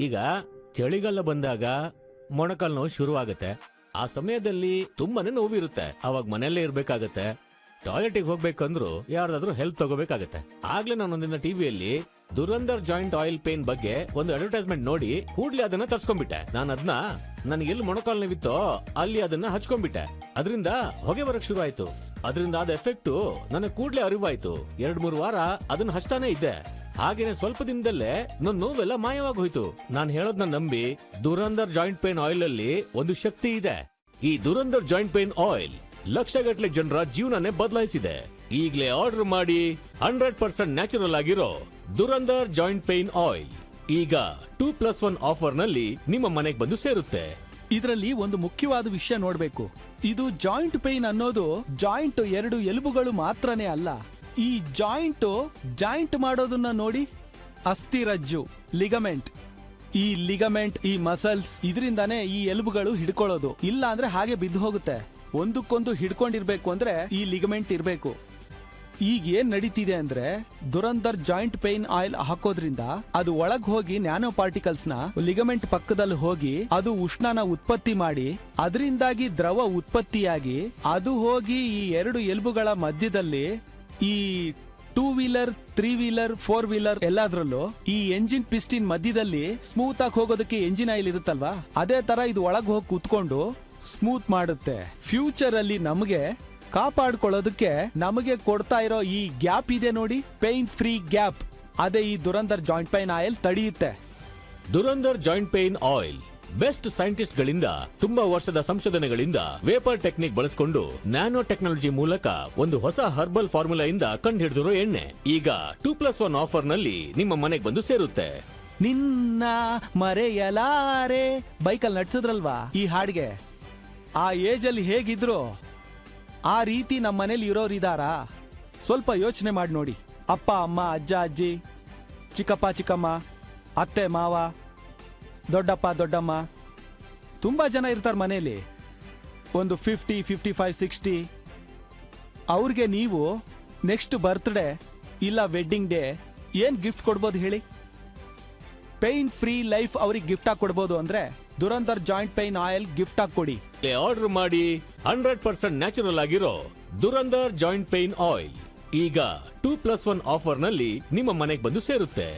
ಈಗ ಚಳಿಗಾಲ ಬಂದಾಗ ಮೊಣಕಾಲ್ ನೋವು ಶುರುವಾಗುತ್ತೆ. ಆ ಸಮಯದಲ್ಲಿ ತುಂಬಾನೇ ನೋವಿರುತ್ತೆ. ಅವಾಗ ಮನೆಯಲ್ಲೇ ಇರ್ಬೇಕಾಗತ್ತೆ. ಟಾಯ್ಲೆಟಿಗೆ ಹೋಗ್ಬೇಕಂದ್ರು ಯಾರ್ದಾದ್ರೂ ಹೆಲ್ಪ್ ತಗೋಬೇಕಾಗತ್ತೆ. ಆಗ್ಲೇ ನಾನು ಒಂದಿನ ಟಿವಿಯಲ್ಲಿ ದುರಂದರ್ ಜಾಯಿಂಟ್ ಆಯಿಲ್ ಪೇನ್ ಬಗ್ಗೆ ಒಂದು ಅಡ್ವರ್ಟೈಸ್ಮೆಂಟ್ ನೋಡಿ ಕೂಡ್ಲೆ ಅದನ್ನ ತರ್ಸ್ಕೊಂಡ್ಬಿಟ್ಟೆ. ನಾನು ಅದನ್ನ ನನಗೆ ಎಲ್ಲಿ ಮೊಣಕಾಲ್ ನೋವಿತ್ತೋ ಅಲ್ಲಿ ಅದನ್ನ ಹಚ್ಕೊಂಡ್ಬಿಟ್ಟೆ. ಅದರಿಂದ ಹೊಗೆ ಬರಕ್ ಶುರು ಅದರಿಂದ ಆದ ಎಫೆಕ್ಟ್ ನನಗೆ ಕೂಡ್ಲೆ ಅರಿವಾಯ್ತು. ಎರಡ್ ಮೂರು ವಾರ ಅದನ್ನ ಹಚ್ತಾನೆ ಇದ್ದೆ. ಹಾಗೇನೆ ಸ್ವಲ್ಪ ದಿನದಲ್ಲೇ ನನ್ನ ನೋವೆಲ್ಲ ಮಾಯವಾಗಿ ಹೋಯ್ತು ನಾನು ಹೇಳೋದ್ನ ನಂಬಿ ದುರಂದರ್ ಜಾಯಿಂಟ್ ಪೇನ್ ಆಯಿಲ್ ಅಲ್ಲಿ ಒಂದು ಶಕ್ತಿ ಇದೆ. ಈ ದುರಂದರ್ ಜಾಯಿಂಟ್ ಪೇನ್ ಆಯಿಲ್ ಲಕ್ಷಗಟ್ಟಲೆ ಜನರ ಜೀವನನೇ ಬದಲಾಯಿಸಿದೆ. ಈಗಲೇ ಆರ್ಡರ್ ಮಾಡಿ ಹಂಡ್ರೆಡ್ ಪರ್ಸೆಂಟ್ ನ್ಯಾಚುರಲ್ ಆಗಿರೋ ದುರಂದರ್ ಜಾಯಿಂಟ್ ಪೇನ್ ಆಯಿಲ್ ಈಗ ಟೂ ಪ್ಲಸ್ ಒನ್ ಆಫರ್ನಲ್ಲಿ ನಿಮ್ಮ ಮನೆಗೆ ಬಂದು ಸೇರುತ್ತೆ. ಇದರಲ್ಲಿ ಒಂದು ಮುಖ್ಯವಾದ ವಿಷಯ ನೋಡ್ಬೇಕು. ಇದು ಜಾಯಿಂಟ್ ಪೇನ್ ಅನ್ನೋದು ಜಾಯಿಂಟ್ ಎರಡು ಎಲುಬುಗಳು ಮಾತ್ರನೇ ಅಲ್ಲ. ಈ ಜಾಯಿಂಟು, ಜಾಯಿಂಟ್ ಮಾಡೋದನ್ನ ನೋಡಿ ಅಸ್ಥಿರಜ್ಜು ಲಿಗಮೆಂಟ್ ಈ ಲಿಗಮೆಂಟ್ ಈ ಮಸಲ್ಸ್ ಇದರಿಂದಾನೇ ಈ ಎಲುಬುಗಳು ಹಿಡ್ಕೊಳ್ಳೋದು. ಇಲ್ಲ ಅಂದ್ರೆ ಹಾಗೆ ಬಿದ್ದು ಹೋಗುತ್ತೆ. ಒಂದಕ್ಕೊಂದು ಹಿಡ್ಕೊಂಡಿರ್ಬೇಕು ಅಂದ್ರೆ ಈ ಲಿಗಮೆಂಟ್ ಇರಬೇಕು. ಈಗ ಏನ್ ನಡೀತಿದೆ ಅಂದ್ರೆ, ದುರಂದರ್ ಜಾಯಿಂಟ್ ಪೇನ್ ಆಯಿಲ್ ಹಾಕೋದ್ರಿಂದ ಅದು ಒಳಗ್ ಹೋಗಿ ನ್ಯಾನೋ ಪಾರ್ಟಿಕಲ್ಸ್ನ ಲಿಗಮೆಂಟ್ ಪಕ್ಕದಲ್ಲಿ ಹೋಗಿ ಅದು ಉಷ್ಣನ ಉತ್ಪತ್ತಿ ಮಾಡಿ, ಅದರಿಂದಾಗಿ ದ್ರವ ಉತ್ಪತ್ತಿಯಾಗಿ ಅದು ಹೋಗಿ ಈ ಎರಡು ಎಲುಬುಗಳ ಮಧ್ಯದಲ್ಲಿ ಈ two wheeler three wheeler four wheeler ಎಲ್ಲಾದ್ರಲ್ಲೂ ಈ ಎಂಜಿನ್ ಪಿಸ್ಟಿನ್ ಮಧ್ಯದಲ್ಲಿ ಸ್ಮೂತ್ ಆಗಿ ಹೋಗೋದಕ್ಕೆ ಎಂಜಿನ್ ಆಯಿಲ್ ಇರುತ್ತಲ್ವಾ? ಅದೇ ತರ ಇದು ಒಳಗೆ ಹೋಗಿ ಕೂತ್ಕೊಂಡು ಸ್ಮೂತ್ ಮಾಡುತ್ತೆ. ಫ್ಯೂಚರ್ ಅಲ್ಲಿ ನಮಗೆ ಕಾಪಾಡ್ಕೊಳ್ಳೋದಕ್ಕೆ ನಮಗೆ ಕೊಡ್ತಾ ಇರೋ ಈ ಗ್ಯಾಪ್ ಇದೆ ನೋಡಿ ಪೇನ್ ಫ್ರೀ ಗ್ಯಾಪ್. ಅದೇ ಈ Durandhar joint pain oil ತಡೆಯುತ್ತೆ. Durandhar joint pain oil best scientist ಗಳಿಂದ ತುಂಬಾ ವರ್ಷದ ಸಂಶೋಧನೆಗಳಿಂದ ವೇಪರ್ ಟೆಕ್ನಿಕ್ ಬಳಸಿಕೊಂಡು ನ್ಯಾನೋ ಟೆಕ್ನಾಲಜಿ ಮೂಲಕ ಒಂದು ಹೊಸ ಹರ್ಬಲ್ ಫಾರ್ಮುಲಾ ಇಂದ ಕಂಡುಹಿಡಿದಿರೋ ಎಣ್ಣೆ. ಈಗ ಟೂ ಪ್ಲಸ್ ಒನ್ ಆಫರ್ನಲ್ಲಿ ನಿಮ್ಮ ಮನೆಗೆ ಬಂದು ಸೇರುತ್ತೆ. ನಿನ್ನ ಮರೆಯಲಾರೆ. ಬೈಕಲ್ಲಿ ನಡ್ಸಿದ್ರಲ್ವಾ? ಈ ಹಾಡಿಗೆ, ಆ ಏಜ್ ಅಲ್ಲಿ ಹೇಗಿದ್ರು ಆ ರೀತಿ ನಮ್ಮ ಮನೇಲಿ ಇರೋರು ಇದಾರಾ? ಸ್ವಲ್ಪ ಯೋಚನೆ ಮಾಡಿ ನೋಡಿ. ಅಪ್ಪ, ಅಮ್ಮ, ಅಜ್ಜ, ಅಜ್ಜಿ, ಚಿಕ್ಕಪ್ಪ, ಚಿಕ್ಕಮ್ಮ, ಅತ್ತೆ, ಮಾವ ದೊಡ್ಡಪ್ಪ, ದೊಡ್ಡಮ್ಮ, ತುಂಬ ಜನ ಇರ್ತಾರೆ ಮನೆಯಲ್ಲಿ. ಒಂದು ಫಿಫ್ಟಿ ಫಿಫ್ಟಿ ಫೈವ್ ಸಿಕ್ಸ್ಟಿ ಅವ್ರಿಗೆ ನೀವು ನೆಕ್ಸ್ಟ್ ಬರ್ತ್ಡೇ ಇಲ್ಲ ವೆಡ್ಡಿಂಗ್ ಡೇ ಏನು ಗಿಫ್ಟ್ ಕೊಡ್ಬೋದು ಹೇಳಿ? ಪೇಯ್ನ್ ಫ್ರೀ ಲೈಫ್ ಅವ್ರಿಗೆ ಗಿಫ್ಟ್ ಆಗಿ ಕೊಡ್ಬೋದು ಅಂದ್ರೆ Durandhar joint pain oil gift ಆಗಿ ಕೊಡಿ. ಆರ್ಡರ್ ಮಾಡಿ ಹಂಡ್ರೆಡ್ ಪರ್ಸೆಂಟ್ ನ್ಯಾಚುರಲ್ ಆಗಿರೋ ದುರಂಧರ್ ಜಾಯಿಂಟ್ ಪೇಯ್ನ್ ಆಯಿಲ್ ಈಗ ಟೂ ಪ್ಲಸ್ ಒನ್ ಆಫರ್ನಲ್ಲಿ ನಿಮ್ಮ ಮನೆಗೆ ಬಂದು ಸೇರುತ್ತೆ.